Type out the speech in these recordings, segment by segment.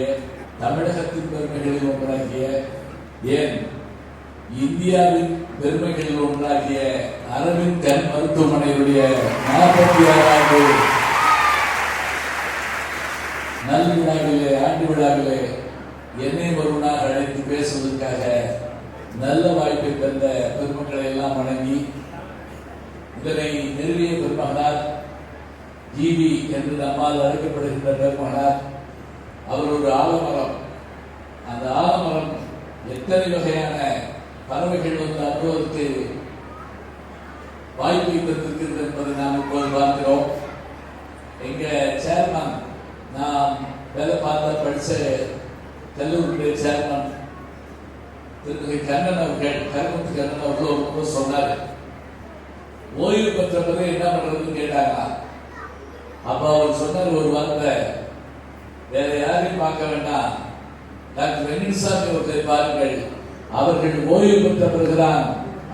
ஒன்றாகிய தமிழகத்தின் பெருமைகளில் ஒன்றாகிய ஏன் இந்தியாவின் பெருமைகளில் ஒன்றாகிய அரவிந்த் கண் மருத்துவமனையுடைய நாற்பத்தி ஆறாவது நல் விழாவிலே ஆண்டு விழாவிலே என்னை ஒருவனாக அழைத்து பேசுவதற்காக நல்ல வாய்ப்பை தந்த பெருமக்களை எல்லாம் வணங்கி இதனை நிறுவிய பெருமகனார் ஜிவி என்று நம்மால் அழைக்கப்படுகின்ற பெருமகனார் அவர் ஒரு ஆலமரம். அந்த ஆலமரம் எத்தனை வகையான பறவைகள் வந்து அனுபவத்தை வாய்ப்பு தந்திருக்கிறது என்பதை நாம் இப்போது பார்க்கிறோம். எங்க சேர்மன் நான் வேலை பார்த்த படிச்ச கல்லூரியுடைய சேர்மன் திருமதி கண்ணன் அவர்கள் கருமத்து கண்ணன் அவர்கள் ஒரு முறை சொன்னார். ஓய்வு பெற்ற பிறகு என்ன பண்றதுன்னு கேட்டாங்க அப்ப அவர் சொன்னார் ஒரு வார்த்தை வேற யாரையும் பார்க்க வேண்டாம். டாக்டர் வெங்கடசாமி ஒருத்தரை பாருங்கள். அவர்கள் ஓய்வு பெற்ற பிறகுதான்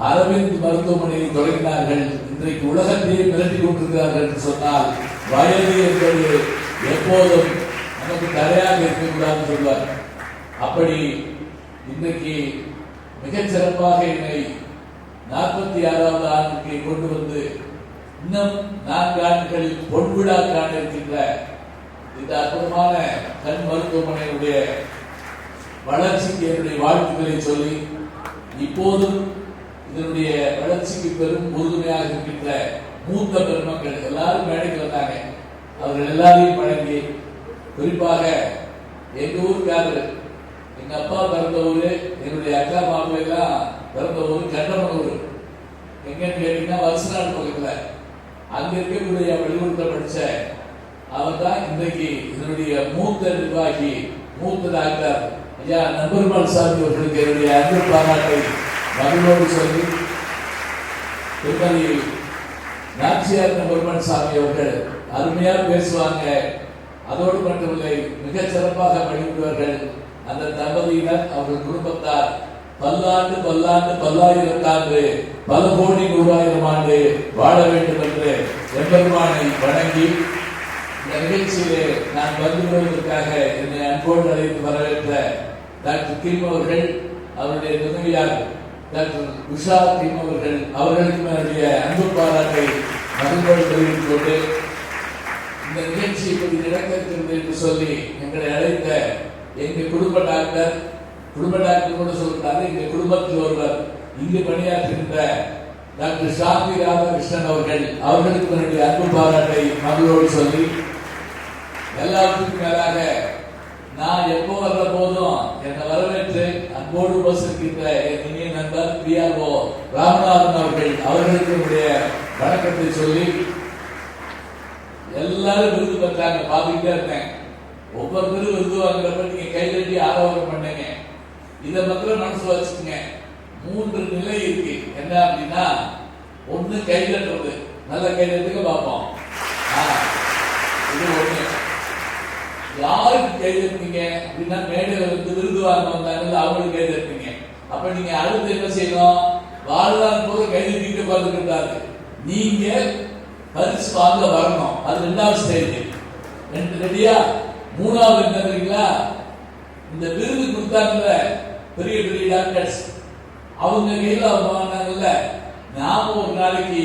அரவிந்த் மருத்துவமனையை தொடங்கினார்கள். இன்றைக்கு உலகத்தையே மிரட்டி கொண்டிருக்கிறார்கள் என்று சொன்னால் வயது என்பது எப்போதும் நமக்கு தடையாக இருக்கக்கூடாதுன்னு சொல்வார். அப்படி இன்றைக்கு மிகச் சிறப்பாக என்னை நாற்பத்தி ஆறாவது ஆண்டுக்கு கொண்டு வந்து இன்னும் நான்கு ஆண்டுகளில் பொன்விழா காண இருக்கின்ற இந்த அற்புதமான கண் மருத்துவமனையுடைய வளர்ச்சிக்கு என்னுடைய வாழ்த்துக்களை சொல்லி இப்போதும் இதனுடைய வளர்ச்சிக்கு பெரும் உறுதுணையாக இருக்கின்ற மூத்த பெருமக்கள் எல்லாரும் மேடைக்கு வந்தாங்க. அவர்கள் எல்லாரையும் வழங்கி குறிப்பாக எங்க ஊருக்காரரு எங்க அப்பா பிறந்த ஊரு என்னுடைய அக்கா மாப்பிள்ளை எல்லாம் பிறந்த ஊர் கண்டமனூர். எங்கன்னு கேட்டீங்கன்னா வருஷநாடு பக்கத்துல. அங்க இருக்கக்கூடிய வெளியூர்ல படிச்ச அவர் தான் இன்றைக்கு இதனுடைய மூத்த நிர்வாகி மூத்த டாக்டர். ஐயா நம்பெருமாள் சாமி அவர்களுக்கு என்னுடைய அன்பு பாராட்டை மகளோடு சொல்லி திருமதி நாச்சியார் நம்பெருமாள் சாமி அவர்கள் அருமையாக பேசுவாங்க. அதோடு மட்டுமில்லை மிக சிறப்பாக வழிபடுவார்கள் அந்த தம்பதியினர் அவர்கள் குடும்பத்தார் பல்லாண்டு பல்லாண்டு பல்லாயிரத்தாண்டு பல கோடி நூறாயிரம் ஆண்டு வாழ வேண்டும் என்று எம்பெருமானை வணங்கி நிகழ்ச்சியிலே நான் வந்து கொள்வதற்காக என்னை அன்போடு அழைத்து வரவேற்ற டாக்டர் கிம் அவர்கள் அவருடைய துணைவியார் டாக்டர் உஷா கிம் அவர்கள் அவர்களுக்கும் என்னுடைய அன்பு பாராட்டை மகிழ்வோடு தெரிவித்துக் கொண்டு இந்த நிகழ்ச்சி இப்படி நடக்கிறது என்று சொல்லி எங்களை அழைத்த எங்கள் குடும்ப டாக்டர் குடும்ப டாக்டர் கூட சொல்றாரு எங்கள் குடும்பத்தில் ஒருவர் இங்கு பணியாற்றுகின்ற டாக்டர் சாந்தி ராதாகிருஷ்ணன் அவர்கள் அவர்களுக்கு என்னுடைய அன்பு பாராட்டை மகளோடு சொல்லி எல்லாத்துக்கும் மேலாக நான் எப்போ வர்ற போதும் என்னை வரவேற்று அன்போடு உபசரிக்கின்ற என் இனிய நண்பர் பிஆர்ஓ ராமநாதன் அவர்கள் அவர்களுக்கு என்னுடைய வணக்கத்தை சொல்லி எல்லாரும் விருது பெற்றாங்க பார்த்துக்கிட்டே இருந்தேன். ஒவ்வொருத்தரும் விருது வாங்குறப்ப நீங்க கை தட்டி ஆரோக்கியம் பண்ணுங்க. இதை மாத்திரம் மனசு வச்சுக்கோங்க. மூன்று நிலை இருக்கு. என்ன அப்படின்னா ஒண்ணு கை தட்டுறது. நல்ல கை தட்டுக்க பார்ப்போம் ஆ, இது ஒண்ணு யாருக்கு எழுதிருப்பீங்க அப்படின்னா மேடையில் வந்து விருது வாங்க வந்தாங்க அவங்களுக்கு எழுதிருப்பீங்க அப்ப நீங்க அடுத்து என்ன செய்யணும்? வாழ்நாள் போது கை தட்டிட்டு பார்த்துக்கிட்டாரு நீங்க பரிசு வாங்க வரணும். அது ரெண்டாவது ஸ்டேஜ் ரெண்டு ரெடியா? மூணாவது என்ன தெரியுங்களா? இந்த விருது கொடுத்தாங்கல்ல பெரிய பெரிய டாக்டர்ஸ் அவங்க கையில் அவங்க வாங்கினாங்கல்ல நாம ஒரு நாளைக்கு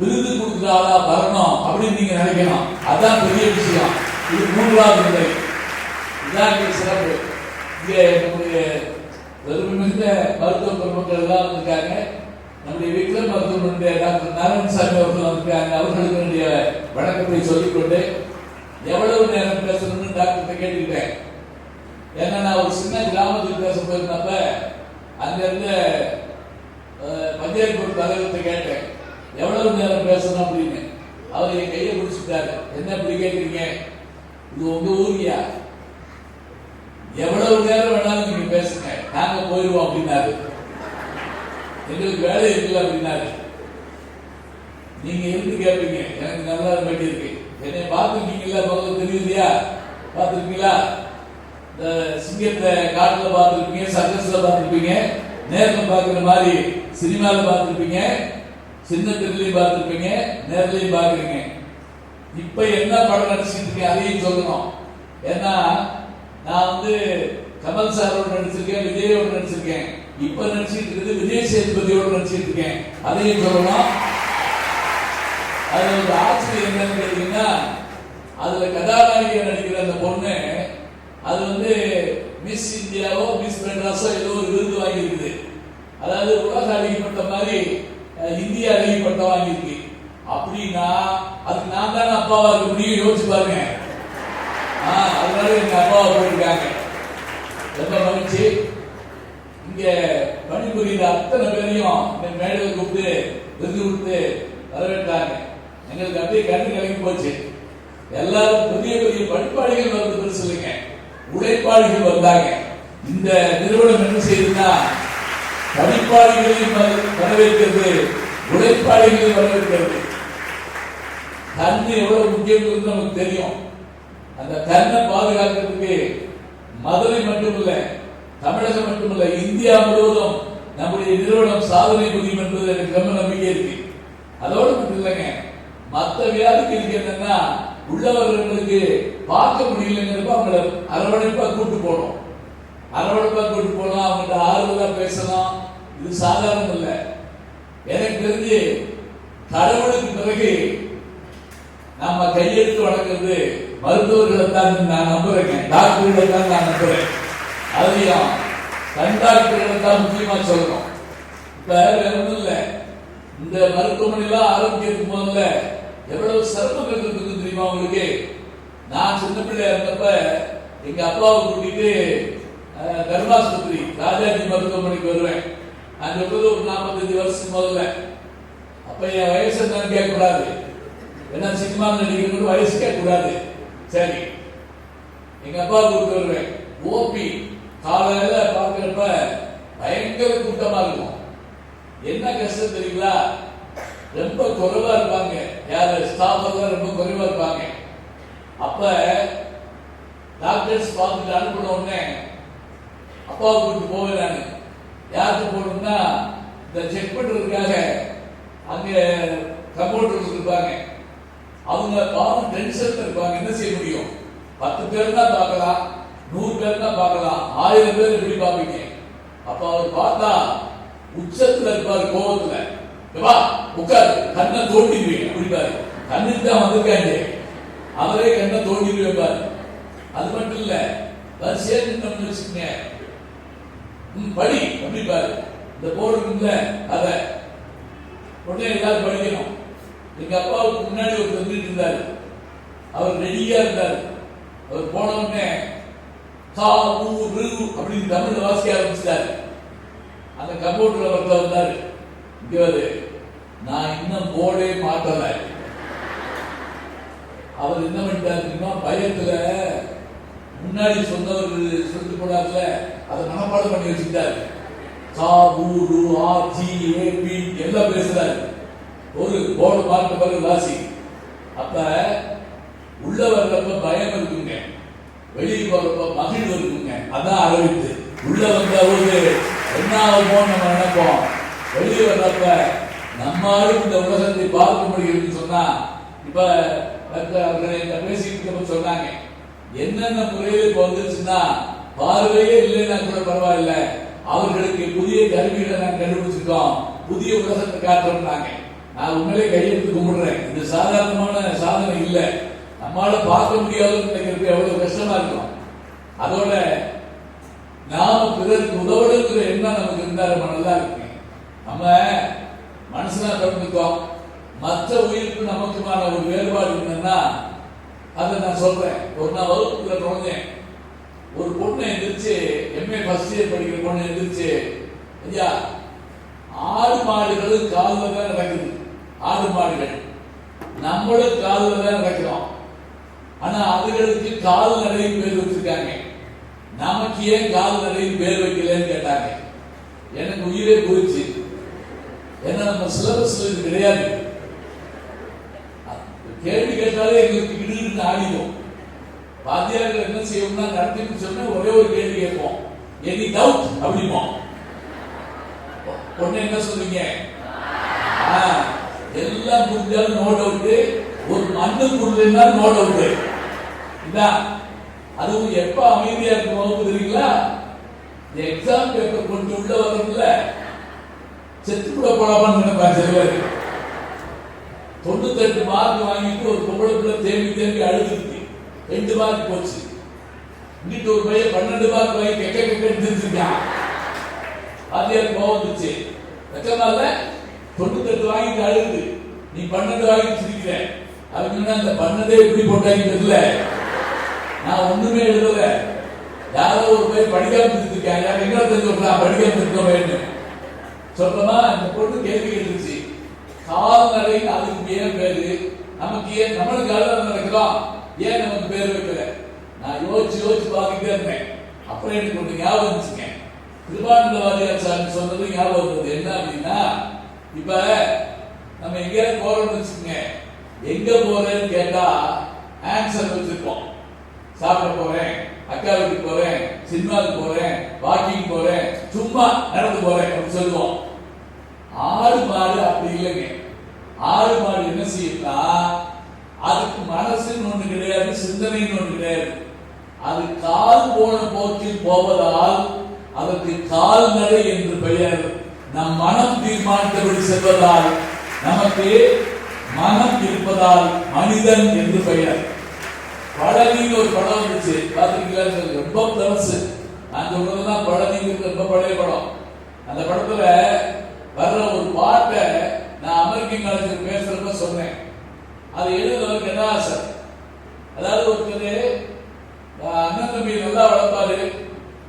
விருது கொடுக்குறாளா வரணும் அப்படின்னு நீங்க நினைக்கணும். அதான் பெரிய விஷயம். இது மூன்றாவது நிலை இதான் சிறப்பு இங்கே நம்முடைய பெருமை மிகுந்த மருத்துவ பெருமக்கள் எல்லாம் வந்திருக்காங்க. நம்முடைய விக்ரம் மருத்துவமனுடைய டாக்டர் நாராயணசாமி அவர்கள் வந்திருக்காங்க. அவர்களுக்கு என்னுடைய வணக்கத்தை சொல்லிக்கொண்டு எவ்வளவு நேரம் பேசணும்னு டாக்டர் கேட்டுக்கிட்டேன். ஏன்னா நான் ஒரு சின்ன கிராமத்துக்கு பேச போயிருந்தப்ப அங்க இருந்த பஞ்சாயத்து போர்டு தலைவர்கிட்ட கேட்டேன். எவ்வளவு நேரம் பேசணும் அப்படின்னு. அவர் என் கையை பிடிச்சிட்டாரு. என்ன இப்படி கேட்குறீங்க இது உங்க ஊரியா எவ்வளவு நேரம் வேணாலும் நீங்க பேசுங்க. நாங்க போயிருவோம் அப்படின்னாரு. எங்களுக்கு வேலை இருக்குல்ல அப்படின்னாரு. நீங்க இருந்து கேட்பீங்க எனக்கு நல்லா வேண்டி இருக்கு என்னை பார்த்துருக்கீங்களா முதல்ல தெரியலையா பார்த்துருக்கீங்களா? இந்த சிங்கத்தை காட்டுல பார்த்துருப்பீங்க சர்க்கஸ்ல பார்த்துருப்பீங்க நேரில் பார்க்குற மாதிரி சினிமாவில் பார்த்துருப்பீங்க சின்ன திரையிலையும் பார்த்துருப்பீங்க நேரிலையும் பார்க்குறீங்க. இப்போ என்ன படம் நடிச்சுட்டு இருக்கீங்க அதையும் சொல்லணும். ஏன்னா நான் வந்து கமல் சாரோட நடிச்சிருக்கேன் விஜயோட நடிச்சிருக்கேன். இப்ப நடிச்சிட்டு இருக்கிறது விஜய் சேதுபதியோட நடிச்சிட்டு இருக்கேன். அதையும் சொல்லணும். அதுல ஒரு ஆச்சரியம் என்னன்னு கேட்டீங்கன்னா அதுல கதாநாயகியா நடிக்கிற அந்த பொண்ணு அது வந்து மிஸ் இந்தியாவோ மிஸ் மெட்ராஸோ ஏதோ ஒரு விருது வாங்கியிருக்குது. அதாவது உலக அழகிப்பட்ட மாதிரி இந்திய அழகிப்பட்டம் வாங்கியிருக்கு. அப்படின்னா அதுக்கு நான் தானே அப்பாவா இருக்க முடியும்? யோசிச்சு பாருங்க. அதனால எங்க அப்பாவை போயிருக்காங்க ரொம்ப மகிழ்ச்சி. இங்க பணிபுரிகிற அத்தனை பேரையும் இந்த மேடையில் கூப்பிட்டு விருது கொடுத்து வரவேற்றாங்க. எங்களுக்கு அப்படியே கண்ணு கலங்கி போச்சு. எல்லாரும் பெரிய பெரிய படிப்பாளிகள் வந்து பெருசு இல்லைங்க உழைப்பாளிகள் வந்தாங்க. இந்த நிறுவனம் என்ன செய்யுதுன்னா படிப்பாளிகளையும் வர- வரவேற்கிறது உழைப்பாளிகளையும் வரவேற்கிறது. கண்ணு எவ்வளவு முக்கியங்கிறது நமக்கு தெரியும். அந்த கண்ணை பாதுகாக்கிறதுக்கு மதுரை மட்டுமல்ல தமிழகம் மட்டுமல்ல இந்தியா முழுவதும் நம்முடைய நிறுவனம் சாதனை புரியும் என்பது எனக்கு ரொம்ப நம்பிக்கை இருக்கு. அதோடு மட்டும் இல்லைங்க மற்ற வியாதிக்கு இருக்கு என்னன்னா உள்ளவர்களுக்கு பார்க்க முடியலங்கிறப்ப அவங்கள அரவணைப்பா கூட்டு போகணும். அரவணைப்பா கூட்டு போகலாம் அவங்கள்ட்ட ஆறுதலா பேசலாம். இது சாதாரணம் இல்லை. எனக்கு தெரிஞ்சு கடவுளுக்கு பிறகு நம்ம கையெழுத்து வழங்குறது மருத்துவர்களை தான் நான் நம்புறேங்க. டாக்டர்களை தான் நான் நம்புறேன். அதுலயும் கண் டாக்டர்களை தான் முக்கியமா சொல்றோம். இப்ப வேற ஒண்ணும் இல்லை. இந்த மருத்துவமனையெல்லாம் ஆரோக்கியத்துக்கு முதல்ல எவ்வளவு சிரமங்கள் இருக்குது தெரியுமா உங்களுக்கு? நான் சின்ன பிள்ளையா இருந்தப்ப எங்க அப்பாவை கூட்டிட்டு கர்மாஸ்பத்திரி ராஜாஜி மருத்துவமனைக்கு வருவேன். அந்த சொல்றது ஒரு நாற்பத்தஞ்சு வருஷம் முதல்ல. அப்ப என் வயசு என்னன்னு கேட்கக்கூடாது. ஏன்னா சினிமா நடிக்கிறது வயசு கேட்கக்கூடாது. சரி. எங்க அப்பா கூப்பிட்டு வருவேன். ஓபி காலையில பாக்குறப்ப பயங்கர கூட்டமா இருக்கும். என்ன கஷ்டம் தெரியுங்களா? ரொம்ப குறைவா இருப்பாங்க. யாரு? ஸ்டாஃப் எல்லாம் ரொம்ப குறைவா இருப்பாங்க. அப்ப டாக்டர்ஸ் பார்த்துட்டு அனுப்பின உடனே அப்பாவை கூப்பிட்டு போவேன் நான். யாருக்கு போகணும்னா இந்த செக் பண்றதுக்காக அங்க கம்பவுண்டர்ஸ் இருப்பாங்க அவங்க பாவம் டென்ஷன்ல இருப்பாங்க என்ன செய்ய முடியும்? பத்து பேர் தான் பார்க்கலாம். நூறு பேர் தான் பார்க்கலாம். ஆயிரம் பேர் எப்படி பார்ப்பீங்க? அப்ப அவர் பார்த்தா உச்சத்துல இருப்பாரு கோபத்துல. வா உட்காரு. கண்ணை தோண்டிடுவேன் அப்படிப்பாரு கண்ணுக்கு தான் வந்திருக்காங்க அவரே கண்ணை தோண்டிடுவேன் பாரு அது மட்டும் இல்ல வரிசையா நின்று வச்சுக்கோங்க படி. அப்படிப்பாரு இந்த போர்டு இல்ல அத. உடனே எல்லாரும் படிக்கணும். எங்க அப்பாவுக்கு முன்னாடி ஒரு வந்துட்டு இருந்தாரு. அவர் ரெடியா இருந்தாரு. அவர் போன உடனே கா ஊ அப்படின்னு தமிழ் வாசிக்க ஆரம்பிச்சிட்டாரு. அந்த கம்ப்யூட்டர்ல ஒருத்தர் வந்தாரு. இங்க நான் இன்னும் போர்டே மாட்டல. அவர் என்ன பண்ணிட்டாரு பயத்துல முன்னாடி சொன்னவர் சொல்லிட்டு போனார்ல அதை மனப்பாடம் பண்ணி வச்சுட்டாரு கா ஊ ரு ஆ ஜி ஏ பி எல்லாம் பேசுறாரு. ஒரு போர்டு பார்த்த பிறகு வாசி அப்ப உள்ள வர்றப்ப பயம் இருக்குங்க. வெளியே போறப்ப மகிழ்வு இருக்குங்க. அதான் அரவித்து உள்ள வந்த போது என்ன ஆகுமோன்னு நம்ம நினைப்போம். வெளியே வர்றப்ப நம்மாலும் இந்த உலகத்தை பார்க்க முடியும்னு சொன்னா இப்ப டாக்டர் பேசிட்டு சொன்னாங்க. என்னென்ன முறையில் இப்ப வந்துருச்சுன்னா பார்வையே இல்லைன்னா கூட பரவாயில்ல. அவர்களுக்கு புதிய கருவிகளை நாங்கள் கண்டுபிடிச்சிருக்கோம். புதிய உலகத்தை காட்டுறோம்னாங்க. நான் உண்மையிலே கையெழுத்து கும்பிடுறேன். இது சாதாரணமான சாதனை இல்லை. நம்மளால பார்க்க முடியாதுன்னு நினைக்கிறது எவ்வளவு கஷ்டமா இருக்கும். அதோட நாம பிறருக்கு உதவணுங்கிற எண்ணம் நமக்கு இருந்தா ரொம்ப நல்லா இருக்கு நம்ம மனசுனா பிறந்துக்கோம் மற்ற உயிருக்கு நமக்குமான ஒரு வேறுபாடு என்னன்னா அதை நான் சொல்றேன். ஒரு நாள் வகுப்புக்குள்ள நுழைஞ்சேன் ஒரு பொண்ணு எந்திரிச்சு எம்ஏ ஃபர்ஸ்ட் இயர் படிக்கிற பொண்ணு எந்திரிச்சு ஐயா ஆறு மாடுகளும் காலில் தான் நடக்குது. ஆடு மாடுகள் நம்மளும் காலில் தான் நடக்கிறோம் ஆனா அதுகளுக்கு கால் நடையும் பேர் வச்சிருக்காங்க. நமக்கு ஏன் கால் நடையும் பேர் வைக்கலன்னு கேட்டாங்க. எனக்கு உயிரே போயிடுச்சு. ஏன்னா நம்ம சிலபஸ்ல இது கிடையாது. கேள்வி கேட்டாலே எங்களுக்கு இடுன்னு ஆடிடும். வாத்தியார்கள் என்ன செய்யணும்னா நடத்திட்டு சொன்னா ஒரே ஒரு கேள்வி கேட்போம். எனி டவுட் அப்படிம்போம் பொண்ணு என்ன சொல்றீங்க? எல்லாம் புரிஞ்சாலும் நோ டவுட் ஒரு மண்ணு புரியலன்னா நோ டவுட் இதான் அதுவும் எப்ப அமைதியா இருக்கும் வகுப்பு தெரியுங்களா? எக்ஸாம் பேப்பர் கொண்டு உள்ள வரதுல செத்து கூட போலாமான்னு நினைப்பாங்க சில பேர். தொண்ணூத்தெட்டு மார்க் வாங்கிட்டு ஒரு பொம்பளை பிள்ளை தேம்பி தேம்பி அழுதுருக்கு ரெண்டு மார்க் போச்சு. இங்கிட்டு ஒரு பையன் பன்னெண்டு மார்க் வாங்கி கெக்க கெக்க எடுத்துருக்கான் அது எனக்கு கோவம் வந்துச்சு. வெக்கமால தொண்ணூத்தெட்டு வாங்கிட்டு அழுது. நீ பன்னெண்டு வாங்கி சிரிக்கிற அவங்க அந்த பன்னெண்டே எப்படி போட்டாங்க தெரியல. நான் ஒண்ணுமே எழுதல. யாரோ ஒரு பேர் படிக்காம இருந்திருக்காங்க யார் எங்க தெரிஞ்சு படிக்காம வேண்டும் சொல்றமா இந்த பொண்ணு கேள்வி எழுந்துச்சு கால்நடை அதுக்கு ஏன் பேரு. நமக்கு ஏன் நம்மளுக்கு அலுவலகம் நடக்கிறோம் ஏன் நமக்கு பேர் வைக்கல? நான் யோசிச்சு யோசிச்சு பார்த்துட்டே இருந்தேன். அப்புறம் எனக்கு ஒன்று ஞாபகம் இருந்துச்சுங்க திருவானந்த வாரியாச்சாரி சொன்னது ஞாபகம் இருந்தது என்ன அப்படின்னா இப்ப நம்ம எங்கேயாவது போறோம்னு வச்சுக்கோங்க. எங்க போறேன்னு கேட்டா ஆன்சர் வச்சிருப்போம். சாப்பிட போறேன் அக்கா வீட்டுக்கு போறேன் சினிமாவுக்கு போறேன் வாக்கிங் போறேன் சும்மா நடந்து போறேன் அப்படின்னு சொல்லுவோம். ஆடு மாடு அப்படி இல்லைங்க. ஆறு மாடு என்ன செய்யும்னா அதுக்கு மனசுன்னு ஒண்ணு கிடையாது சிந்தனைன்னு ஒண்ணு கிடையாது. அது கால் போன போக்கில் போவதால் அதற்கு கால்நடை என்று பெயர் நம் மனம் தீர்மானித்தபடி செல்வதால் நமக்கு மனம் இருப்பதால் மனிதன் என்று பெயர். பழனின்னு ஒரு படம் வந்துச்சு. பார்த்துருக்கீங்களா? ரொம்ப தமசு நான் சொல்றதுதான் பழனிங்கிறது ரொம்ப பழைய படம். அந்த படத்துல வர்ற ஒரு வார்த்தை நான் அமெரிக்கன் காலேஜில் பேசுறப்ப சொன்னேன். அது எழுதுறதுக்கு என்ன ஆசை? அதாவது ஒருத்தர் அண்ணன் தம்பி நல்லா வளர்ப்பாரு.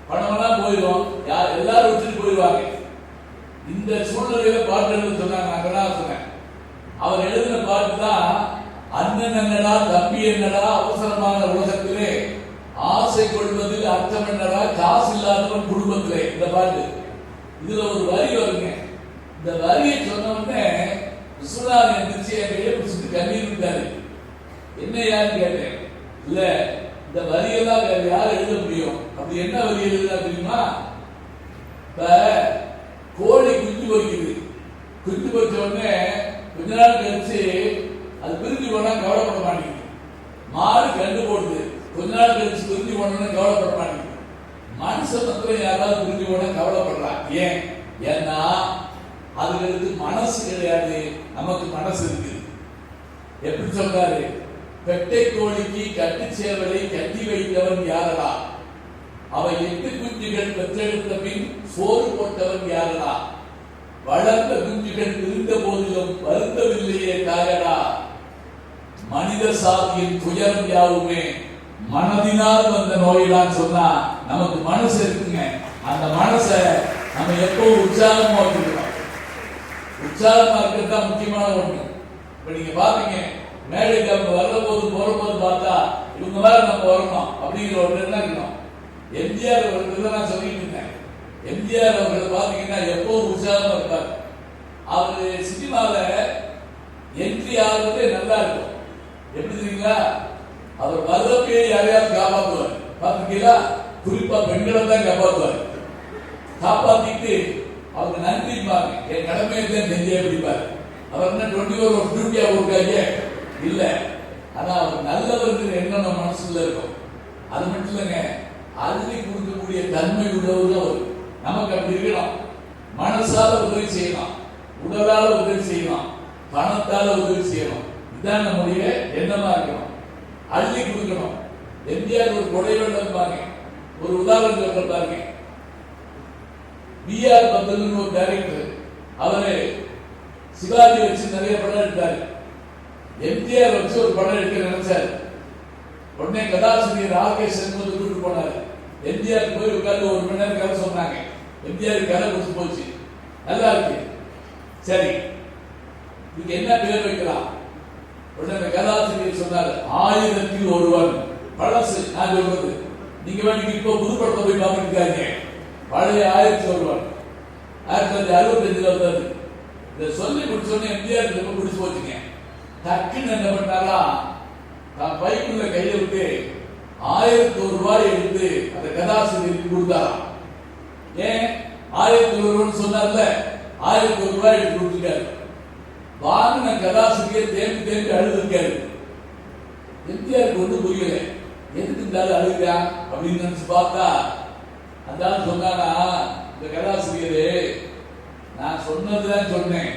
பணமெல்லாம் போயிடும். யார் எல்லாரும் வச்சுட்டு போயிடுவாங்க. இந்த சூழ்நிலையில பாட்டு எழுத சொன்னாங்க நான் சொன்னேன். அவர் எழுதின பாட்டு தான் அண்ணன் என்னடா தம்பி என்னடா அவசரமான உலகத்திலே ஆசை கொள்வதில் அர்த்தம் என்னடா காசு இல்லாதவன் குடும்பத்திலே. இந்த பாட்டு. இதுல ஒரு வரி வருங்க. இந்த வரியை சொன்ன உடனே விஸ்வநாதன் எந்திரிச்சு என் கையை பிடிச்சிட்டு கண்ணீர் விட்டாரு. என்ன யாருன்னு கேட்டேன்? இல்ல இந்த வரியெல்லாம் வேற யார் எழுத முடியும்? அப்படி என்ன வரி எழுதுனா தெரியுமா? இப்ப குஞ்சு பொறிச்ச உடனே கொஞ்ச நாள் கழிச்சு அது பிரிஞ்சு போனா கவலைப்பட மாட்டேங்குது. மாறு கண்டு போடுது. கொஞ்ச நாள் கழிச்சு பிரிஞ்சு போனோம்னா கவலைப்பட மாட்டேங்குது. மனுஷன் மாத்திரம் யாராவது பிரிஞ்சு போனா கவலைப்படுறான் ஏன்? ஏன்னா அதுகளுக்கு மனசு கிடையாது. நமக்கு மனசு இருக்கு. எப்படி சொல்றாரு? பெட்டை கோழிக்கு கட்டு சேவலை கட்டி வைத்தவன் யாரடா? அவன் எட்டு குஞ்சுகள் பெற்றெடுத்த பின் சோறு போட்டவன் யாரடா? வளர்ந்த குஞ்சுகள் இருந்த போதிலும் வருந்தவில்லையே தாயடா மனித சாதியின் துயரம் யாவுமே மனதினால் வந்த நோயிலான்னு சொன்னா நமக்கு மனசு இருக்குங்க. அந்த மனசை நம்ம எப்போ உற்சாகமா வச்சுக்கிறோம் உற்சாகமா இருக்கிறது தான் முக்கியமான ஒண்ணு. இப்ப நீங்க பாத்தீங்க மேடைக்கு அவங்க வர்ற போது போற போது பார்த்தா இவங்க வேற நம்ம வரணும். அப்படிங்கிற ஒரு என்ன இருக்கணும் எம்ஜிஆர் அவர்கள் நான் சொல்லிட்டு இருந்தேன். எம்ஜிஆர் அவர்கள் பார்த்தீங்கன்னா எப்போதும் உற்சாகமா இருப்பார். அவர் சினிமாவில் என்ட்ரி ஆகுறதே நல்லா இருக்கும். எப்படி தெரியுங்களா? அவர் வர்றப்பே யாரையாவது காப்பாற்றுவார் பார்த்துருக்கீங்களா? குறிப்பா பெண்களை தான் காப்பாற்றுவார் காப்பாத்திட்டு அவங்க நன்றிப்பாங்க என் கடமையை தான் செஞ்சே பிடிப்பார் அவர் என்ன டுவெண்ட்டி ஃபோர் ஹவர்ஸ் டியூட்டியா கொடுக்காங்க இல்ல. ஆனா அவர் நல்லவர்கள் என்னென்ன மனசில் மனசுல இருக்கும். அது மட்டும் இல்லைங்க. அதுலேயும் கொடுக்கக்கூடிய தன்மை உள்ளவர் அவர். நமக்கு அப்படி இருக்கணும் மனசால உதவி செய்யலாம். உடலால உதவி செய்யலாம். பணத்தால உதவி செய்யணும் இதுதான் நம்முடைய எண்ணமா இருக்கணும். அள்ளி கொடுக்கணும். எம்ஜிஆர் ஒரு கொடை வெள்ளம் பாருங்க. ஒரு உதாரணம் சொல்ற பாருங்க. பிஆர் பந்தல்னு ஒரு டைரக்டர் அவரு சிவாஜி வச்சு நிறைய படம் எடுத்தாரு. எம்ஜிஆர் வச்சு ஒரு படம் எடுக்க நினைச்சாரு. உடனே கதாசிரியர் ஆர்கே சென்மது கூட்டு போனாரு. எம்ஜிஆர் போய் உட்கார்ந்து ஒரு மணி நேரம் கதை சொன்னாங்க. எம்ஜிஆர் கதை கொடுத்து போச்சு. நல்லா இருக்கு. சரி. இதுக்கு என்ன பேர் வைக்கலாம்? உடனே அந்த கதாசிரியர் சொன்னார் ஆயிரத்தில் ஒருவன். பழசு நான் சொல்றது. நீங்க வேண்டிக்கு இப்போ புது படத்தை போய் பார்த்துருக்காங்க பழைய ஆயிரத்தி ஒருவன். ஆயிரத்தி தொள்ளாயிரத்தி அறுபத்தஞ்சுல வந்தது இதை சொல்லி முடிச்சோடனே எம்ஜிஆர் ரொம்ப முடிச்சு போச்சுங்க. டக்குன்னு என்ன பண்ணாரா? நான் பைக்குள்ள கையை விட்டு ஆயிரத்தி ஒரு ரூபாய் எடுத்து அந்த கதாசிரியருக்கு கொடுத்தாராம். ஏன் ஆயிரத்தி ஒரு சொன்னார்ல ஆயிரத்தி ஒரு ரூபாய் எடுத்து கொடுத்துருக்காரு வாங்கின கதாசிரியர் தேம்பி தேம்பி அழுதுருக்காரு. எம்ஜிஆருக்கு ஒன்றும் புரியல. எதுக்கு இந்த ஆளு அழுகிறா? அப்படின்னு நினைச்சு பார்த்தா அந்த ஆள் சொன்னானா இந்த கதாசிரியரே நான் சொன்னதுதான் சொன்னேன்.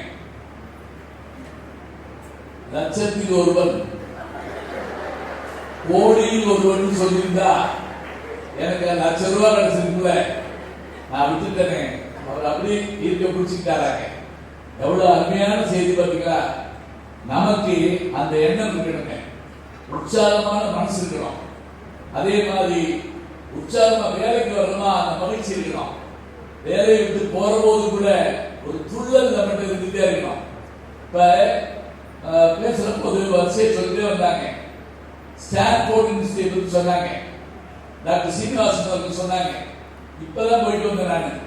லட்சத்தில் ஒருவன் கோடியில் ஒருவன் சொல்லியிருந்தா எனக்கு லட்ச ரூபாய் கிடைச்சிருக்குல்ல நான் விட்டுட்டேனே. அவர் அப்படி ஈர்க்க பிடிச்சிக்கிட்டாராங்க. எவ்வளவு அருமையான செய்தி பார்த்தீங்களா? நமக்கு அந்த எண்ணம் இருக்கணுங்க. உற்சாகமான மனசு இருக்கணும். அதே மாதிரி உற்சாகமா வேலைக்கு வரணுமா? அந்த மகிழ்ச்சி இருக்கணும். வேலையை விட்டு போற போது கூட ஒரு துள்ளல் நம்மகிட்ட இருந்துட்டே இருக்கணும். இப்ப பேசுற போது வரிசையை சொல்லிட்டே வந்தாங்க. ஸ்டான்போர்ட் இன்ஸ்டியூட் சொன்னாங்க. டாக்டர் சீனிவாசன் சொன்னாங்க. இப்பதான் போயிட்டு வந்தேன் நான்.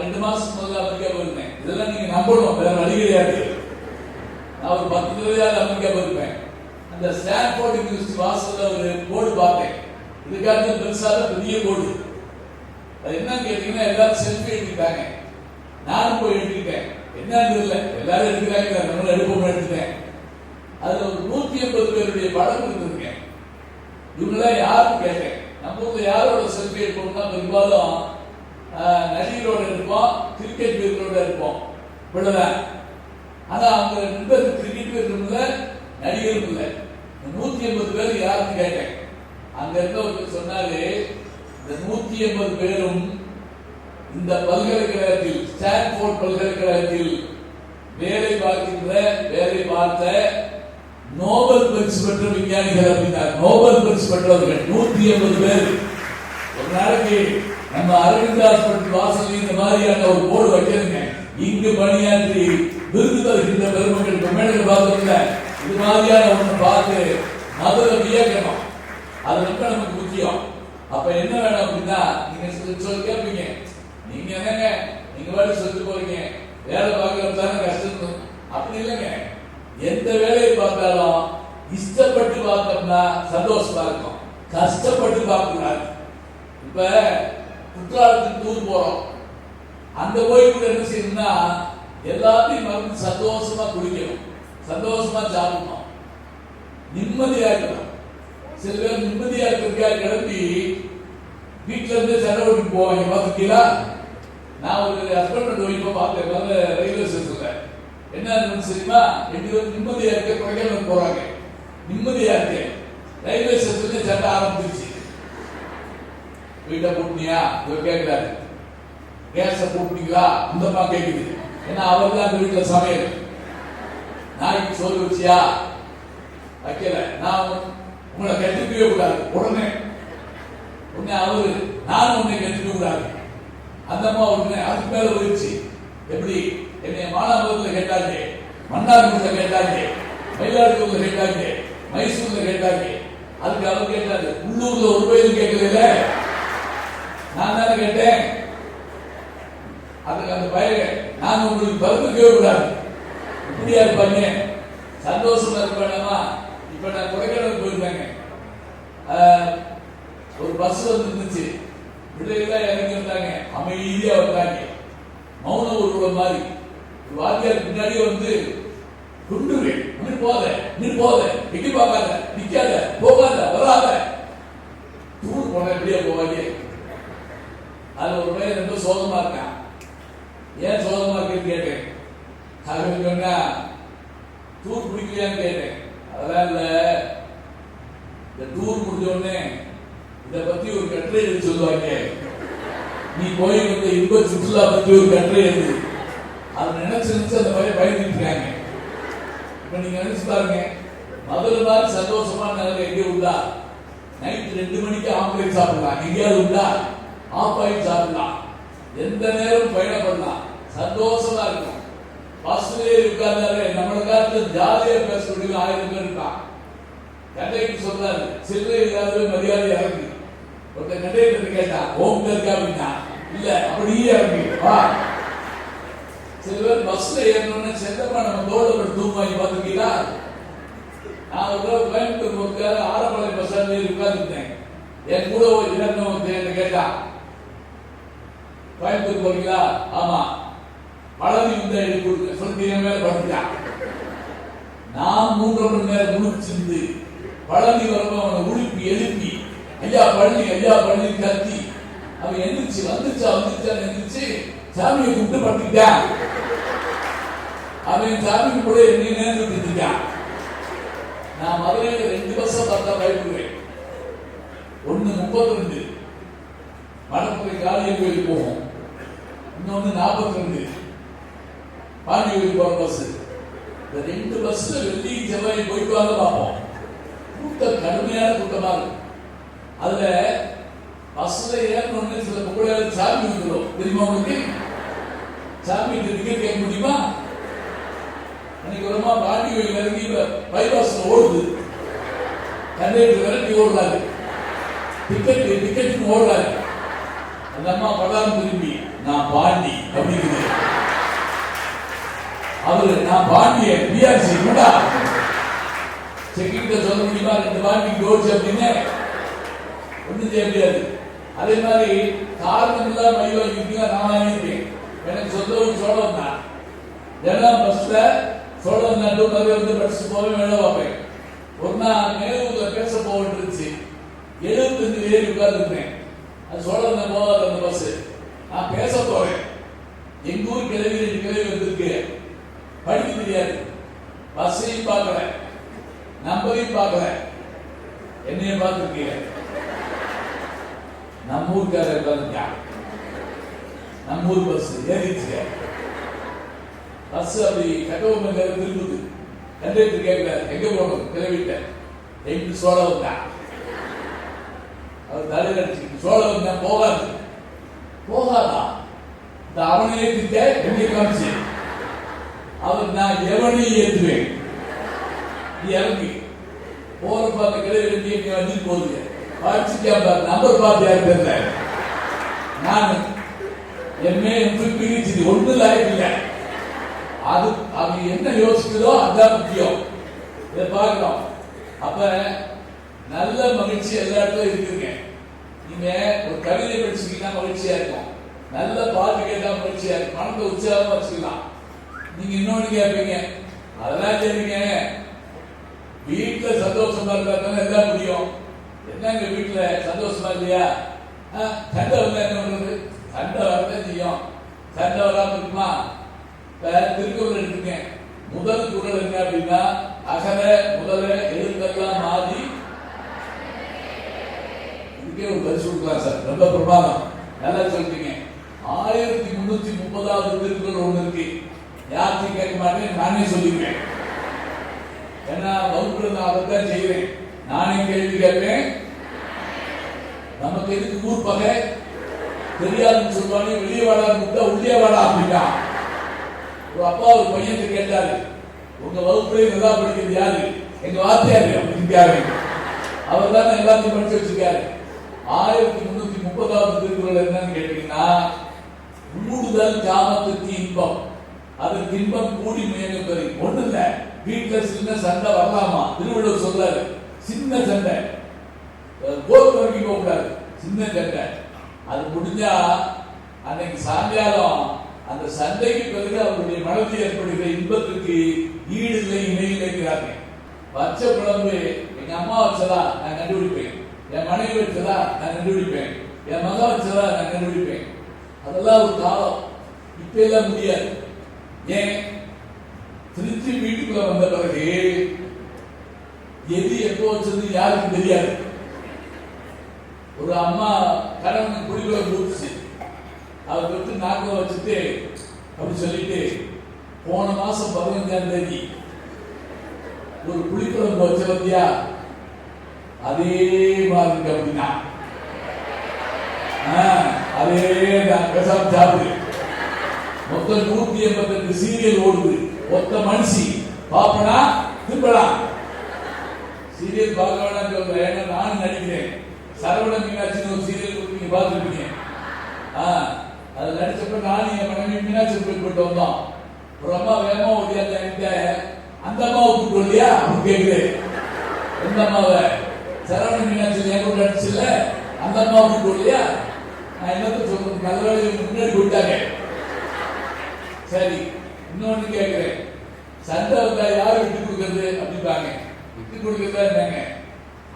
ரெண்டு மாசம் முதல்ல அமெரிக்கா போயிருந்தேன். இதெல்லாம் நீங்க நம்பணும். வேற வழி கிடையாது நான் ஒரு பத்து தடவையாவது அமெரிக்கா போயிருப்பேன். அந்த ஸ்டான்போர்ட் யூனிவர்சிட்டி வாசல்ல ஒரு போர்டு பார்த்தேன். இதுக்காக பெருசாக பெரிய போர்டு அது என்னன்னு கேட்டீங்கன்னா எல்லாரும் செல்ஃபி எடுத்துட்டாங்க நானும் போய் எடுத்துக்கிட்டேன் என்னன்னு தெரியல. எல்லாரும் எடுத்துக்கிறாங்க நம்மளும் எடுப்போம் எடுத்துட்டேன். அதுல ஒரு நூத்தி எண்பது பேருடைய படம் இருந்திருக்கேன். இவங்களாம் யாருன்னு கேட்டேன். நம்ம ஊர்ல யாரோட செல்ஃபி எடுப்போம்னா பெரும்பாலும் ஆஹ், நடிகரோட இருப்போம் கிரிக்கெட் வீரரோட இருப்போம் இவ்வளவுதான். ஆனா அவங்க நண்பர் கிரிக்கெட் வீரரும் இல்ல நடிகரும் இல்லை. இந்த நூத்தி எண்பது பேர் யாருன்னு கேட்டேன். அங்க இருந்தவருக்கு சொன்னாரு இந்த நூத்தி எண்பது பேரும் இந்த பல்கலைக்கழகத்தில் ஸ்டான்போர்ட் பல்கலைக்கழகத்தில் வேலை பார்க்கின்ற வேலை பார்த்த பரிசு பெற்ற விஞ்ஞானிகள் அப்படின்னா நோபல் பரிசு பெற்றவர்கள் நூத்தி எண்பது பேர். ஒரு நாளைக்கு நம்ம அரவிந்த் ஹாஸ்பிட்டல் வாசல் இந்த மாதிரியான ஒரு போர்டு வச்சிருங்க. இங்கு பணியாற்றி விருது தருகின்ற பெருமக்கள் இப்ப மேடையில் இது மாதிரியான ஒண்ணு பார்த்து மதுரை வியக்கணும். அது ரொம்ப நமக்கு முக்கியம். அப்ப என்ன வேணும் அப்படின்னா நீங்க சொல்லி சொல்லி கேட்பீங்க நீங்க என்னங்க? நீங்க வேலை சொல்லிட்டு போறீங்க. வேலை பார்க்கறது தானே கஷ்டம். அப்படி இல்லைங்க. எந்த வேலையை பார்த்தாலும் இஷ்டப்பட்டு பார்த்தோம்னா சந்தோஷமா இருக்கும். கஷ்டப்பட்டு பார்க்க கூடாது இப்ப குற்றாலத்துக்கு டூர் போறோம். அந்த போய் கூட என்ன செய்யணும்னா எல்லாத்தையும் மறந்து சந்தோஷமா குடிக்கணும் சந்தோஷமா சாப்பிடணும். நிம்மதியா இருக்கணும். சில பேர் நிம்மதியா இருக்கிறதுக்காக கிளம்பி வீட்டுல இருந்து சண்டை ஓட்டி போவாங்க. பாத்துக்கீங்களா நான் ஒரு ஹஸ்பண்ட் அண்ட் ஒய்ஃபை பார்த்தேன். ரயில்வே ஸ்டேஷன்ல என்ன இருந்துச்சு தெரியுமா? ரெண்டு பேரும் நிம்மதியா இருக்க கொடைக்கானல் போறாங்க. நிம்மதியா இருக்கு ரயில்வே ஸ்டேஷன்ல சண்டை ஆரம்பிச்சிருச்சு. வீட்டை பூட்டினியா? இவர் கேட்கிறாரு கேஸ பூட்டிங்களா அந்தமா கேட்குது ஏன்னா அவர் தான் அந்த வீட்டுல சமையல். நாய்க்கு சோறு வச்சியா? வைக்கல. நான் உங்களை கட்டிக்கவே கூடாது. உடனே. உடனே அவரு நானும் உன்னை கட்டிக்க கூடாது. அந்த அம்மா உடனே அதுக்கு மேல போயிடுச்சு எப்படி? என்னை மானாபுரத்துல கேட்டாங்க மன்னார்குடியில கேட்டாங்க மயிலாடுதுறையில கேட்டாங்க மைசூர்ல கேட்டாங்க அதுக்கு அவர் கேட்டாரு உள்ளூர்ல ஒரு பயிலும் கேட்கல நான் தானே கேட்டேன். அதுக்கு அந்த பையன் நான் உங்களுக்கு பருப்புக்கவே கேட்கக்கூடாது. இப்படியா இருப்பாங்க? சந்தோஷமா இருக்க இப்ப நான் கொடைக்கானல் போயிருந்தாங்க. ஒரு பஸ் வந்து இருந்துச்சு பிள்ளைகள்லாம் இறங்கி வந்தாங்க. அமைதியா வந்தாங்க. மௌன ஒரு மாதிரி. வாத்தியார் பின்னாடியே வந்து குண்டுவேன். போத நீ போத எட்டி பார்க்காத நிக்காத போகாத வராத. டூர் போன எப்படியா போவாங்க அது ஒரு பையன் ரொம்ப சோகமா இருக்கான். ஏன் சோகமா இருக்குன்னு கேட்டேன். அவன் சொன்னா டூர் பிடிக்கலையான்னு கேட்டேன். அதெல்லாம் இல்ல. இந்த டூர் முடிஞ்ச உடனே இத பத்தி ஒரு கட்டுரை எழுதி சொல்லுவாங்க. நீ போய் இந்த இன்ப சுற்றுலா பத்தி ஒரு கட்டுரை எழுது. அது நினைச்சு நினைச்சு அந்த மாதிரி பயந்துட்டு இருக்காங்க. இப்போ நீங்கள் நினைச்சு பாருங்க. முதல்ல மாதிரி சந்தோஷமான நிலை எங்கே உண்டா நைட் ரெண்டு மணிக்கு ஆம்லேட் சாப்பிடலாம். எங்கேயாவது உண்டா? ஆஃப் ஆயில் சாப்பிடலாம். எந்த நேரம் பயணப்படலாம். சந்தோஷமா இருக்கும். பஸ்ல உட்கார்ந்தாலே நம்மள காலத்துல ஜாலியா பேசக்கூடிய ஆயிரம் பேர் இருக்கான். கண்டைக்கு சொல்றாரு சில்லறை இல்லாத மரியாதை இறங்கி. ஒருத்தர் கண்டைக்கு கேட்டா ஓம் இருக்கா அப்படின்னா. இல்ல அப்படியே இறங்கி. வா. சில பேர் பஸ்ல ஏறணும்னு செந்தப்பா நம்ம தோட ஒரு தூங்க வாங்கி பார்த்துருக்கீங்களா? நான் ஒரு தடவை கோயம்புத்தூர் ஒருக்கார ஆரப்பாளையம் பஸ் ஸ்டாண்ட்ல உட்கார்ந்துட்டேன். என் கூட ஒரு இடம் ஒருத்தன் கேட்டான் கோயம்புத்தூர் போறீங்களா? ஆமா. பழனி வந்து எழுதி கொடுக்க சொல்லி மேல படுத்தா நான் மூன்று மணி நேரம் முழிச்சிருந்து பழனி வரப்ப அவனை உழுப்பி எழுப்பி ஐயா பழனி ஐயா பழனி கத்தி. அவன் எந்திரிச்சு வந்துச்சா வந்துச்சா எந்திரிச்சு சாமியை கூப்பிட்டு படுத்துக்கிட்டான். அவன் சாமி கூட என்ன நேரம் இருக்கான். நான் மதுரையில் ரெண்டு வருஷம் பார்த்தா பயப்படுவேன். ஒண்ணு முப்பத்தி ரெண்டு மணப்புரை காளிய கோயில் போவோம். இன்னொன்று நாற்பத்தி ரெண்டு பாண்டி கோயில் போற பஸ் இந்த ரெண்டு பஸ்ல வெள்ளி செவ்வாய் போயிட்டு வாங்க பார்ப்போம். கூட்டம் கடுமையான கூட்டமாக இருக்கும். அதுல பஸ்ல ஏறணும்னு சில புகழாளர் சாமி வந்துடும் தெரியுமா உங்களுக்கு? சாமி இந்த டிக்கெட் கேட்க முடியுமா? அன்னைக்கு ஒருமா பாட்டி பாண்டி கோயில் இறங்கி பைபாஸ் ஓடுது. கண்டக்டர் விரட்டி ஓடுறாரு டிக்கெட் டிக்கெட் ஓடுறாரு அந்த அம்மா படாம திரும்பி நான் பாண்டி அப்படிங்கிறது அவரு நான் பாண்டிய பிஆர்சி விடா செக்கிட்ட சொல்ல முடியுமா? ரெண்டு பாண்டி கோச்சு அப்படின்னு. ஒன்றும் செய்ய முடியாது. அதே மாதிரி காரணம் இல்லாமல் ஐயோ இருக்கீங்க நான் வாங்கியிருக்கேன் எனக்கு சொந்த ஊர் சோழம் தான் தினம் பஸ்ல சோழம் நட்டு நிறைய வந்து படிச்சு போவேன் வேலை பார்ப்பேன். ஒரு நாள் மேலூர்ல பேச போகிட்டு இருந்துச்சு. எழுபத்தஞ்சு பேர் உட்கார்ந்துருந்தேன். அது சோழம் போகாது அந்த பஸ் நான் பேச போறேன். எங்க ஊர் கிழவி ரெண்டு கிளவி வந்திருக்கு. படிக்க தெரியாது. பஸ்ஸையும் பார்க்கல. நம்பரையும் பார்க்கல. என்னையும் பார்த்துருக்கீங்க. நம்ம ஊருக்காரர் உட்காந்துட்டான் நம்ம ஊர் பஸ் ஏறிச்சு பஸ் அப்படி கட்டவும் திரும்புது கண்டக்டர் கேட்கிறார் எங்க போகணும்? கிளவிட்ட எங்க சோழ வந்தான் அவர் தலையில் அடிச்சுக்கிட்டு சோழ வந்தான் போகாது. போகாதா? இந்த அவனை ஏற்றிட்ட எங்கே காமிச்சு. அவர் நான் எவனை ஏற்றுவேன் இறங்கி. போறப்ப அந்த கிளவி நீ வந்து போகுது? படிச்சுட்டே பாரு நம்பர் பார்த்து யார் தெரியல நான். எம்ஏ எம்பி பிஹெச்டி ஒண்ணு லாயக் அது அது என்ன யோசிக்குதோ அதுதான் முக்கியம். இதை பார்க்கிறோம் அப்ப நல்ல மகிழ்ச்சி எல்லா இடத்துலையும் இருக்குங்க. நீங்க ஒரு கவிதை படிச்சுக்கிட்டா மகிழ்ச்சியா இருக்கும். நல்ல பாட்டு கேட்டா மகிழ்ச்சியா இருக்கும். மனத்தை உற்சாகமா வச்சுக்கலாம். நீங்க இன்னொன்னு கேட்பீங்க அதெல்லாம் சரிங்க வீட்டுல சந்தோஷமா இருந்தா எல்லாம் முடியும். என்னங்க வீட்டுல சந்தோஷமா இல்லையா? ஆ, சண்டை வந்தா என்ன பண்றது சண்டை வரவே செய்யும். சண்டை வராம இருக்குமா இப்ப திருக்குறள் எடுத்துக்கேன் முதல் குரல் என்ன அப்படின்னா அகர முதல எழுத்தெல்லாம் மாறி. இதுக்கே ஒரு பரிசு கொடுக்கலாம் சார். ரொம்ப பிரமாதம். நல்லா சொல்லிட்டீங்க. ஆயிரத்தி முன்னூத்தி முப்பதாவது திருக்குறள் ஒண்ணு இருக்கு. யார்த்தையும் கேட்க மாட்டேன் நானே சொல்லிக்கிறேன். ஏன்னா வகுப்புல நான் அதைத்தான் செய்வேன். நானே கேள்வி கேட்பேன். நமக்கு எதுக்கு ஊர் பகை? தெரியாதுன்னு சொல்லுவாங்க வெளியே வாடா கூப்பிட்டா உள்ளே வாடா அப்படின்னா. ஒரு அப்பா ஒரு பையன் கேட்டாரு. உங்க வகுப்புல நல்லா படிக்கிறது யாரு? எங்க வாத்தியாரு அப்படின்னு அவர் தான் எல்லாத்தையும் படிச்சு வச்சிருக்காரு. ஆயிரத்தி முன்னூத்தி முப்பதாவது திருக்குறள் என்னன்னு கேட்டீங்கன்னா மூடுதல் காமத்துக்கு இன்பம் அது இன்பம் கூடி முயங்க பெரு ஒண்ணு இல்ல. வீட்டுல சின்ன சண்டை வரலாமா? திருவள்ளுவர் சொல்றாரு சின்ன சண்டை. கோர்ட் வரைக்கும் போக கூடாது சின்ன சண்டை. அது முடிஞ்சா அன்னைக்கு சாயங்காலம் அந்த சண்டைக்கு பிறகு அவருடைய மனதில் ஏற்படுகிற இன்பத்திற்கு ஈடு இல்லை இணை வச்ச குழம்பு எங்க அம்மா வச்சதா? நான் கண்டுபிடிப்பேன். என் மனைவி வச்சதா? நான் கண்டுபிடிப்பேன். என் மகன் வச்சதா? நான் கண்டுபிடிப்பேன். அதெல்லாம் ஒரு காலம். இப்ப எல்லாம் முடியாது. ஏன்? திருச்சி வீட்டுக்குள்ள வந்த பிறகு எது எப்போ வச்சது யாருக்கும் தெரியாது. ஒரு அம்மா கணவன் குடில ஊத்துச்சு அவர் விட்டு நாக்க வச்சுட்டு அப்படி சொல்லிட்டு போன மாசம் பதினஞ்சாம் தேதி ஒரு புளிக்குழம்பு வச்ச வந்தியா அதே மாதிரி இருக்கு அப்படின்னா அதே தான் பேசாம சாப்பிடு. மொத்தம் நூத்தி எண்பத்தெட்டு சீரியல் ஓடுது. மொத்த மனுஷி. பாப்பனா திரும்பலாம். சீரியல் பார்க்க வேணாம் சொல்றேன். ஏன்னா நடிக்கிறேன். சரவண மீனாட்சின்னு ஒரு சீரியல் கொடுத்து நீங்க பார்த்துருப்பீங்க. ஆ அது நடிச்சப்ப நானும் என் மனைவி மீனாட்சி கோயில் போயிட்டு வந்தோம். ஒரு அம்மா வேகமா ஓடியாங்க என்கிட்ட அந்த அம்மாவை கூப்பிட்டு இல்லையா? அப்படின்னு கேக்குது. எந்த அம்மாவை? சரவண மீனாட்சி என் கூட நடிச்சுல அந்த அம்மாவை கூப்பிட்டு இல்லையா? நான் என்னத்த சொல்றது நல்ல வேலை முன்னாடி போயிட்டாங்க. சரி இன்னொன்னு கேக்குறேன். சண்டை வந்தா யாரு விட்டு கொடுக்கறது? அப்படிப்பாங்க விட்டு கொடுக்கறதா இருந்தாங்க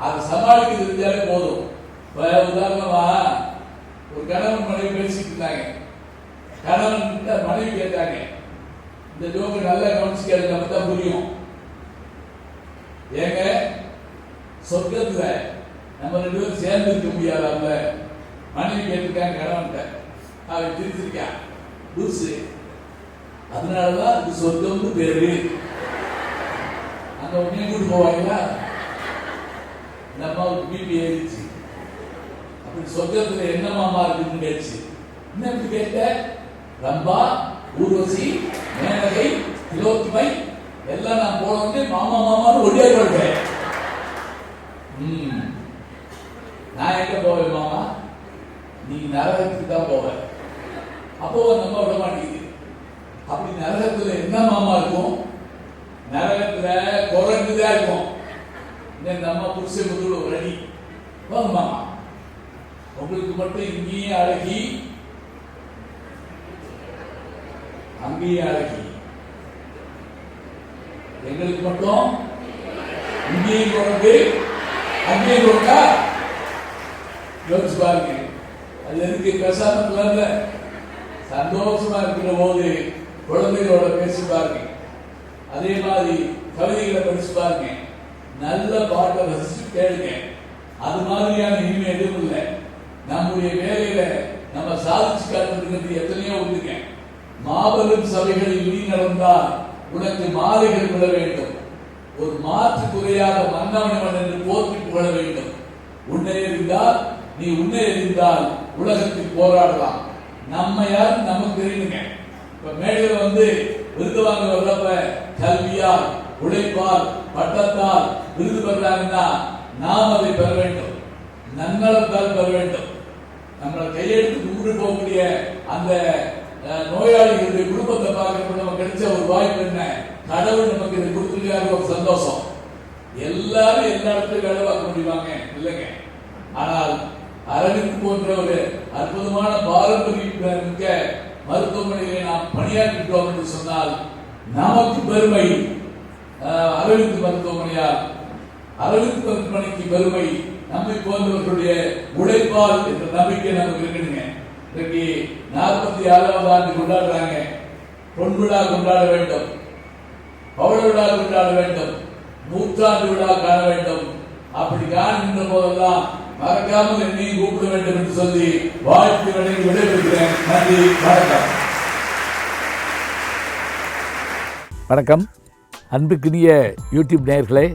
அதை சமாளிக்கிறது தெரிஞ்சாலே போதும். உதாரணமா ஒரு கணவன் மனைவி பேசிட்டு இருந்தாங்க. கணவன் கிட்ட மனைவி கேட்டாங்க. இந்த ஜோக்கு நல்லா கவனிச்சு கேளுங்க அப்பதான் புரியும். ஏங்க சொர்க்கத்துல நம்ம ரெண்டு பேரும் சேர்ந்து இருக்க முடியாதாம்ல? மனைவி கேட்டிருக்காங்க கணவன்கிட்ட. அவன் திருத்திருக்கான் லூசு அதனாலதான் இது சொர்க்கம்னு பேரு. அங்க உடனே கூட்டு போவாங்களா? இந்த அம்மாவுக்கு பிபி ஏறிச்சு சொர்க்கத்துல என்ன மாமா இருக்குன்னு கேட்டுச்சு. என்ன இப்படி கேட்ட? ரம்பா ஊர்வசி மேனகை திலோத்மை எல்லாம் நான் போனோடனே மாமா மாமான்னு ஒடியா வருவேன் ம். நான் எங்க போவேன் மாமா? நீ நரகத்துக்கு தான் போவேன் அப்போ நம்ம விட மாட்டேங்குது. அப்படி நரகத்துல என்ன மாமா இருக்கும்? நரகத்துல குரங்குதான் இருக்கும். இந்த நம்ம புருஷ முதல் ஒரு அடி. வாங்க மாமா. உங்களுக்கு மட்டும் இங்கேயே அழகி அங்கேயே அழகி எங்களுக்கு மட்டும் இங்கேயும் குழம்பு அங்கேயும் குரங்கா யோசிச்சு பாருங்க. அது எதுக்கு பேசாம இருக்கலாம்ல சந்தோஷமா இருக்கிற போது குழந்தைகளோட பேசி பாருங்க. அதே மாதிரி கவிதைகளை படிச்சு பாருங்க. நல்ல பாட்டை ரசிச்சு கேளுங்க. அது மாதிரியான இனிமே எதுவும் இல்லை. நம்முடைய வேலையில நம்ம சாதிச்சு காட்டுறது எத்தனையோ உண்டுங்க. மாபெரும் சபைகளில் நீ நடந்தால் உனக்கு மாலைகள் விட வேண்டும். ஒரு மாற்று குறையாத மன்னவனவன் என்று போற்றி புகழ வேண்டும். உன்னை இருந்தால் நீ உன்னை இருந்தால் உலகத்தில் போராடலாம். நம்ம யார்? நமக்கு தெரியுங்க இப்ப மேடையில வந்து விருது வாங்க வர்றப்ப கல்வியால் உழைப்பால் பட்டத்தால் விருது பெறாங்கன்னா நாம் அதை பெற வேண்டும். நன்னலத்தால் பெற வேண்டும். நம்மளை கையெழுத்து கும்பிட்டு போகக்கூடிய அந்த நோயாளிகளுடைய குடும்பத்தை பார்க்கறப்ப நமக்கு கிடைச்ச ஒரு வாய்ப்பு என்ன? கடவுள் நமக்கு இதை கொடுத்துருக்காரு ஒரு சந்தோஷம். எல்லாரும் எல்லா இடத்துலையும் வேலை பார்க்க முடியுமாங்க? இல்லைங்க. ஆனால் அரவிந்த் போன்ற ஒரு அற்புதமான பாரம்பரிய மிக்க மருத்துவமனைகளை நாம் பணியாற்றிட்டோம் என்று சொன்னால் நமக்கு பெருமை அரவிந்த் மருத்துவமனையால் அரவிந்த் மருத்துவமனைக்கு பெருமை நம்மை போன்றவர்களுடைய உழைப்பால் என்ற நம்பிக்கை நமக்கு இருக்கணுங்க இன்றைக்கு நாற்பத்தி ஆறாவது ஆண்டு கொண்டாடுறாங்க. பொன் விழா கொண்டாட வேண்டும். பவள விழா கொண்டாட வேண்டும். நூற்றாண்டு விழா காண வேண்டும். அப்படி காணுகின்ற போதெல்லாம் மறக்காமல் என்னையும் கூப்பிட வேண்டும் என்று சொல்லி வாழ்த்து வழங்கி விடைபெறுகிறேன். நன்றி வணக்கம். வணக்கம். அன்புக்குரிய யூடியூப் நேயர்களே